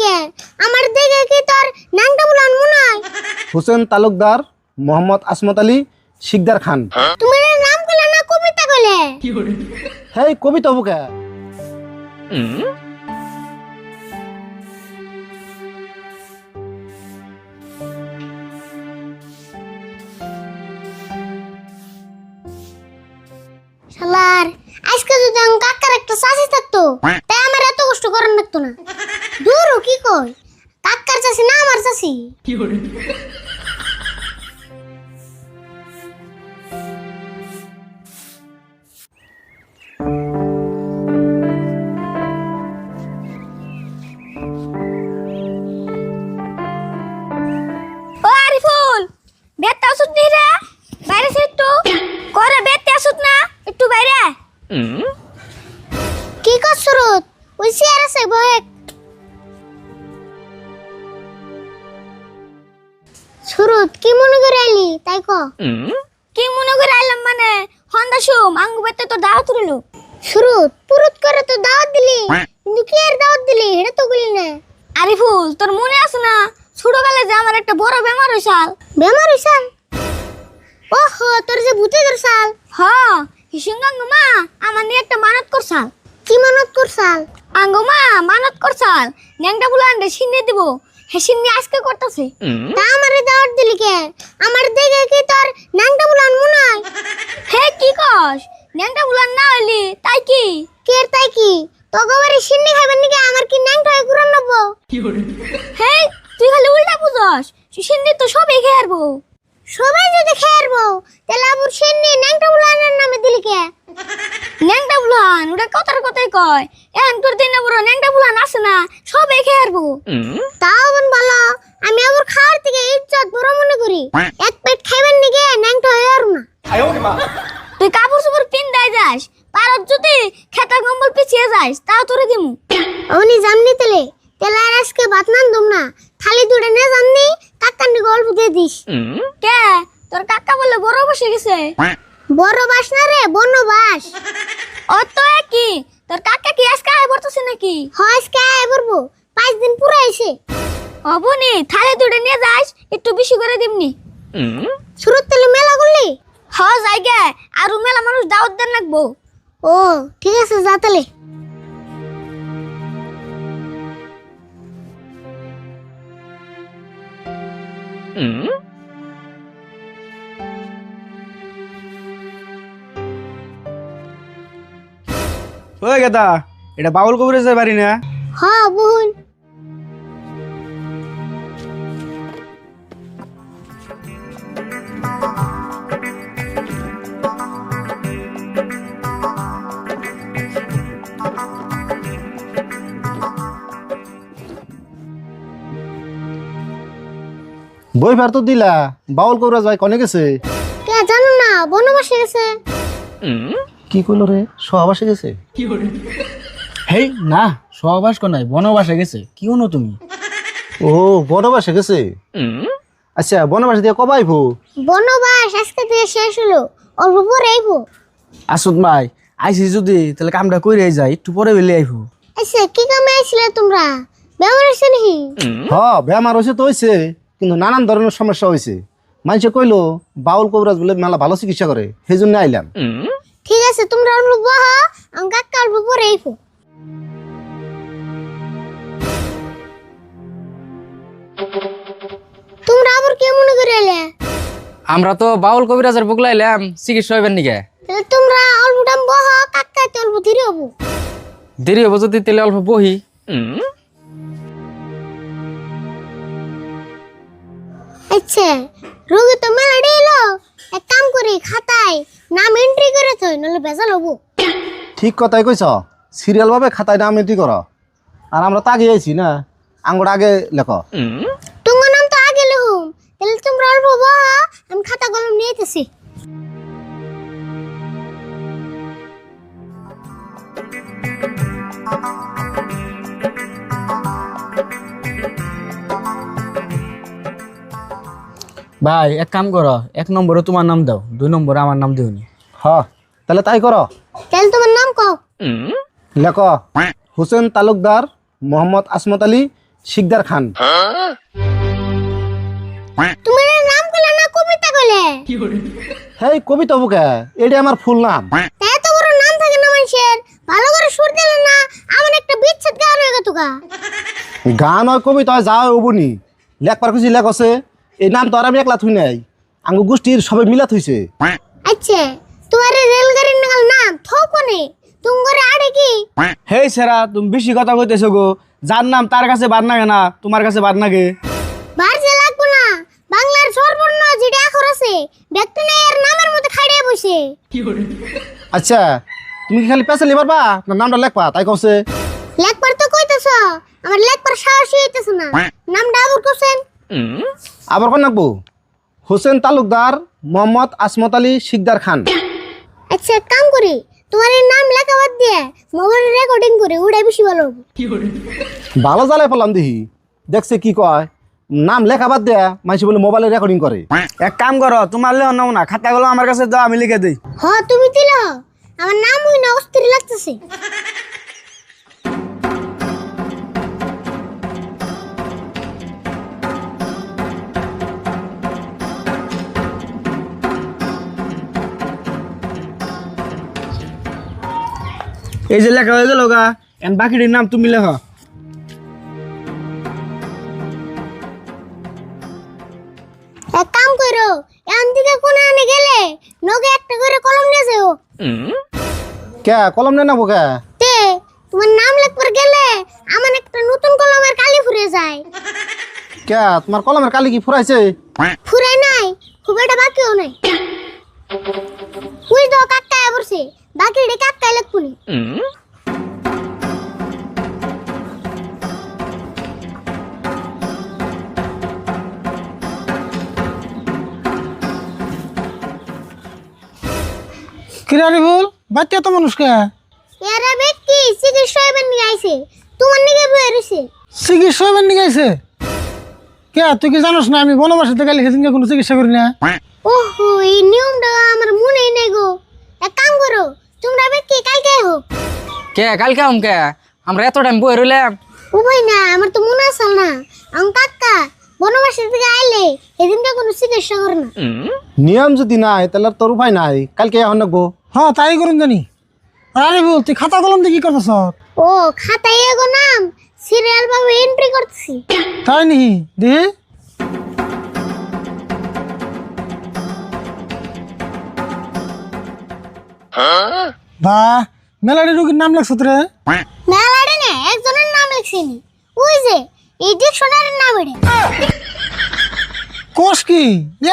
কে আমার দেখে কি তোর নাংটা বলান মনে হয় হোসেন তালুকদার মোহাম্মদ আসমত আলী শিকদার খান। তুমি এর নাম কইলে না কবিতা কইলে হেই কবিতা বুকে সুরত ওই চেয়ার আছে বহেক। সুরত কি মনে করে আইলি? তাই ক। কি মনে করে আইলাম মানে? হন্দা সুম আঙ্গু বেতে তো দাওয়াত রইল সুরত পুরুত করে তো দাওয়াত দিলি। কিন্তু কি আর দাওয়াত দিলি এটা তো বলি না। আরিফুল তোর মনে আছে না? ছোটবেলায় যে আমার একটা বড় বেমার হয়েছাল বেমার হইছাল ওহো তোর যে ভূতে ধরছাল হ হিসুঙ্গাঙ্গ মা আমার নিয়ে একটা মানত করছাল কি মানত করছাল? আঙ্গ মা মানত করছাল। ন্যাংটা বুলা আন্ডে সিন্নে দিব। হে সিন্নি আজকে করতেছে। তা আমারে দাওয়াত দিলি কে? আমার দেখে কি তোর নাংটা বুলান মনে হয় হে কি কস? ন্যাংটা বুলান না হইলি তাই কি? কে তাই কি? তগবারে সিন্নি খাবেন নাকি আমার কি নাংটা হয়ে ঘুরান নব? হে তুই খালি উল্টা বুঝস। সিন্নি তো সবই খেয়ে আরবো সবাই যদি খেয়ারবো তাহলে আবুর সিন্নি নাংটা বুলানের ন্যাংটা বুলান ওটা কথার কথাই কয়। এখন তোর দিন বড় ন্যাংটা বুলান আছে না? সবই খেয়ে আরবো তাও বোন ভালো আমি আবুর খাওয়ার থেকে ইজ্জত বড় মনে করি। এক পেট খাইবেন নাকি নাংটা হয়ে আর না। তুই কাপড় চোপড় পিন দেয় যাস পারত যদি খেতা কম্বল পিছিয়ে যাস তাও তোরে দিমু। উনি জামনি তেলে। তেলে আর আজকে ভাত নান দুম না। থালি দুড়ে নে জাননি কাকান্নি গল্প দিয়ে দিস। কে? তোর কাকা বলে বড় বসে গেছে। বড় বাস না রে বনবাস বাস। ও তো একই? তোর কাকা কি আজকে আয় পড়তেছে নাকি? হয় আজকে আয় পড়ব। পাঁচ দিন পুরো আইছে। ও বুনি থালে দুটো নিয়ে যাস একটু বেশি করে দিমনি। শুরুর তেলে মেলা করলি? হ জায়গা। আর মেলা মানুষ দাওয়াত দেন লাগবো। ও ঠিক আছে যা তাহলে। ওই গেদা এটা বাউল কবিরাজের বাড়ি না? হ বহুন বই ফের তো দিলা বাউল কবিরাজ ভাই কনে গেছে? কে জানো না বনবাসে গেছে। কি কইলো রে? সহাবাসে গেছে? হেই না সহবাস কো নাই বনবাসে গেছে। কি হনো তুমি? ও বনবাসে গেছে? আচ্ছা বনবাসে দিয়ে কবে আইবো? বনবাস আজকে থেকে শেষ হলো। অল্প পরে আইবো। আসুত ভাই আইসি যদি তাহলে কামটা কইরে যাই একটু পরে বেলে আইবো। আচ্ছা কি কামে আইছিলে তোমরা? বেমার হয়েছে নাকি? হ বেমার হয়েছে তো হয়েছে কিন্তু নানান ধরনের সমস্যা হয়েছে মানুষে কইলো বাউল কবিরাজ বলে মেলা ভালো চিকিৎসা করে সেই জন্য আইলাম। ঠিক আছে তোমরা অল্প বহ আমি কাকা অল্প পরে আইবো? তোমরা আবার কে মনে করে এলে আমরা তো বাউল কবিরাজের বুক লাইলাম চিকিৎসা হইবেন নিকে? তাহলে তোমরা অল্প টাইম বহ কাকা তো অল্প ধীরে হব? দেরি হব যদি তেলে অল্প বহি। আচ্ছা রোগী তো মেলা এলো। এক কাম করি খাতায় নাম এন্ট্রি করে থই নলে ভেজাল হব। ঠিক কথাই কইছ। সিরিয়াল ভাবে খাতায় নাম এন্ট্রি কর। আর আমরা তো আগে আইছি না। আঙ্গুর আগে লেখ। তোমার নাম তো আগে লিহুম তাহলে তোমরা অল্প বহ আমি খাতা কলম নিয়ে যেতেছি ভাই এক কাম করো এক নম্বরে তোমার নাম দাও দুই নম্বরে আমার নাম দিওনি। হ তাহলে তাই কর। তাহলে তোমার নাম কও। লেখ হোসেন তালুকদার মোহাম্মদ আসমত আলী শিকদার খান। তুমি নাম কইলে না কবিতা কইলে হেই কবিতা বুকে এটা আমার ফুল নাম। তা এত বড় নাম থাকে না মানুষের। ভালো করে সুর দিলে না আমার একটা বিচ্ছেদ গান হয়ে গান হয় কবিতা হয় যা অবনি। লেখবার খুশি লেখ আছে এই নাম তো আর আমি একলা থুই নাই। আঙ্গ গোষ্ঠীর সবাই মিলা থুইছে। আচ্ছা তোমার রেলগাড়ির নাগাল নাম থকনে তুমি করে আড়ে কি? হেই সেরা তুমি বেশি কথা কইতেছো গো। যার নাম তার কাছে বাদ নাগে না তোমার কাছে বাদ নাগে। বার যে লাগবো না বাংলার সর্বর্ণ যেটা এখন আছে ব্যক্তি নাই এর নামের মধ্যে খাড়িয়ে বসে। আচ্ছা তুমি কি খালি পেছে লিবার বা না নামটা লেখবা তাই কছে লেখবার তো কইতেছ আমার লেখবার সাহসই হইতেছ না। নামটা আবুর কোসেন। আবার কোন নাকবো? হোসেন তালুকদার মোহাম্মদ আসমত আলী শিকদার খান। আচ্ছা এক কাম করি তোমার এই নাম লেখা বাদ দিয়ে মোবাইল রেকর্ডিং করে ওটাই বেশি ভালো হবে। ভালো জ্বালাই পেলাম দেখি দেখছে কি কয়? নাম লেখা বাদ দেয়া মানুষ বলে মোবাইলে রেকর্ডিং করে। এক কাম করো তোমার লেও নাও না খাতা খাতাগুলো আমার কাছে দাও আমি লিখে দিই। হ তুমি দিল। আমার নাম হই না অস্থির লাগতেছে। এই যে লেখা হয়ে গেল গা। এন বাকিটির নাম তুমি লেখ। এক কাম করো এখান থেকে কোনে আনে গেলে নগে একটা করে কলম নিয়ে যাও কে? কলম নে নেব কে? তে তোমার নাম লেখবার গেলে আমার একটা নতুন কলমের কালি ফুরে যায়। কে? তোমার কলমের কালি কি ফুরাইছে? ফুরে নাই খুব একটা বাকিও নাই। বুঝ দাও কাকায় বসে। বাকি রে কাকায় লেখপুনি কিরারি ভুল বাচ্চা তো মানুষকে এরা ব্যক্তি চিকিৎসা এবার নিয়ে আইছে। তোমার নিকে বয়ে রয়েছে। চিকিৎসা এবার নিয়ে গেছে কে তুই কি জানোস না আমি বনবাসে থেকে লিখে দিনকে কোনো চিকিৎসা করি না? ওহো এই নিয়মটা আমার মনেই নেই গো। এক কাম করো তোমরা ব্যক্তি কালকে হোক কে? কালকে আম কে? আমরা এত টাইম বই রইলাম। উভয় না আমার তো মনে আসল না। আমার কাকা বনবাসের থেকে আইলে এদিনটা কোনো চিকিৎসা করে না। নিয়ম যদি নাই তাহলে তোর উপায় নাই। কালকে এখন নাকবো হ্যাঁ তাই করুন জানি। আরে ভুল তুই খাতা কলম দিয়ে কি করতেছ? ও খাতায় এগো নাম। সিরিয়াল ভাবে এন্ট্রি করতেছি। তাই নি দি বা মেলাডি রুগীর নাম লেখছ রে মেলাডে না একজনের নাম লিখছিনি। ওই যে এই ডিকশনারির নাম এটা। কোষ কি?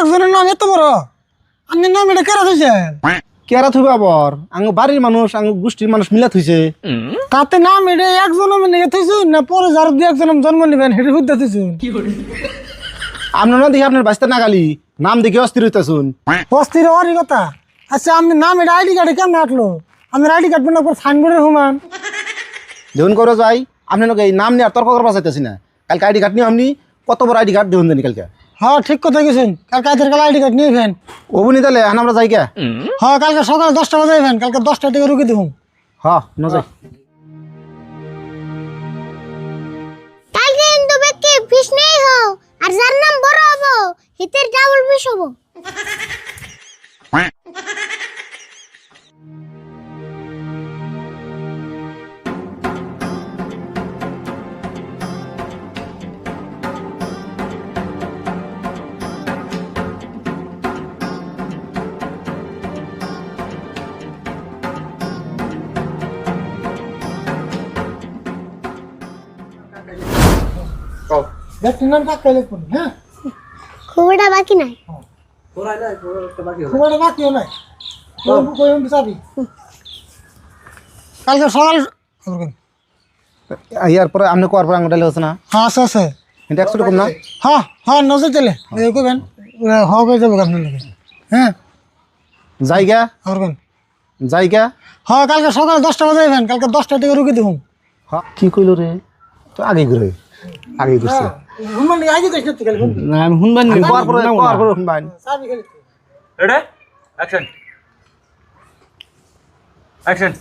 একজনের নাম এত বড়? আমি নাম এটা কেরা থইছে কেরা থইবে আবার? আঙ্গ বাড়ির মানুষ আঙ্গ গোষ্ঠীর মানুষ মিলা থইছে। তাতে নাম এটা একজন আমি নিয়ে থইছুন না পরে যার দু একজন জন্ম নিবেন হেঁটে হুদ্দা থইছুন? আপনার না দেখি আপনার বাঁচতে না গালি নাম দেখে অস্থির হইতেছুন। অস্থির হওয়ারই কথা। আচ্ছা আপনি নাম এটা আইডি কার্ডে কেমন আটলো আপনার আইডি কার্ড পর সাইনবোর্ডের হুমান দেখুন করে যাই আপনি এই নাম নিয়ে আর তর্ক করবা চাইতেছি না। কালকে আইডি কার্ড নিয়ে আপনি কত বড় আইডি কার্ড দেখুন জানি কালকে? হ্যাঁ ঠিক কথা গেছেন কাল কাজের কাল আইডি কার্ড নিয়ে ফেন অবনি তাহলে এখন আমরা যাই কে? হ্যাঁ কালকে সকাল দশটা বাজে ফেন কালকে দশটা থেকে রুকি দেখুন হ ন যাই। কালকে কিন্তু ব্যক্তি ফিস নেই হো আর যার নাম বড় হব হিতের ডাবল ফিস হব। ব্যক্তির নাম কাকে লিখুন হ্যাঁ? খুব একটা বাকি নাই খুব একটা বাকিও নাই কইম বিচাবি। কালকে সকাল ইয়ার পরে আপনি কোয়ার পরে আঙ্গুটা লেগেছে না? হ্যাঁ আছে আছে। এটা একশো রকম না? হ্যাঁ হ্যাঁ নজর চলে হওয়া হয়ে যাবে আপনার হ্যাঁ? জায়গা? করবেন জায়গা? হ্যাঁ কালকে সকাল দশটা বাজে কালকে দশটা থেকে রুকি দেখুন হ কি কইল রে? তো আগে ঘুরে। আগে ঘুরছে হুনবান আগে তো কালকে না আমি হুনবান আমি পর পর পর হুনবান সাবি খেলে রেডি অ্যাকশন Action.